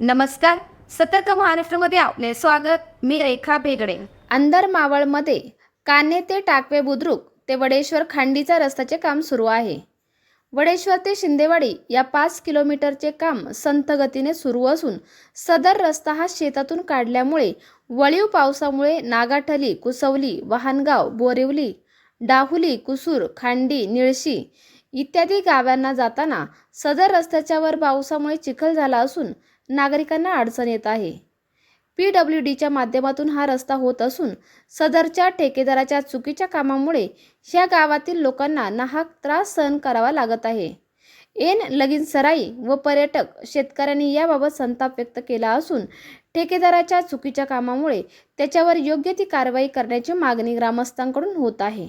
नमस्कार. सतर्क महाराष्ट्रामध्ये आपले स्वागत. मी रेखा भेगडे. अंदर मावळमध्ये कान्हे ते टाकवे बुद्रुक ते वडेश्वर खांडीचा रस्त्याचे काम सुरू आहे. वडेश्वर ते शिंदेवाडी या पाच किलोमीटरचे काम संथ गतीने सुरू असून सदर रस्ता हा शेतातून काढल्यामुळे वळीव पावसामुळे नागाठली कुसवली वाहनगाव बोरिवली डाहुली कुसूर खांडी निळशी इत्यादी गावांना जाताना सदर रस्त्याच्या वर पावसामुळे चिखल झाला असून नागरिकांना अडचण येत आहे. पी डब्ल्यू डीच्या माध्यमातून हा रस्ता होत असून सदरच्या ठेकेदाराच्या चुकीच्या कामामुळे ह्या गावातील लोकांना नाहक त्रास सहन करावा लागत आहे. एन. लगीन सराई व पर्यटक शेतकऱ्यांनी याबाबत संताप व्यक्त केला असून ठेकेदाराच्या चुकीच्या कामामुळे त्याच्यावर योग्य ती कारवाई करण्याची मागणी ग्रामस्थांकडून होत आहे.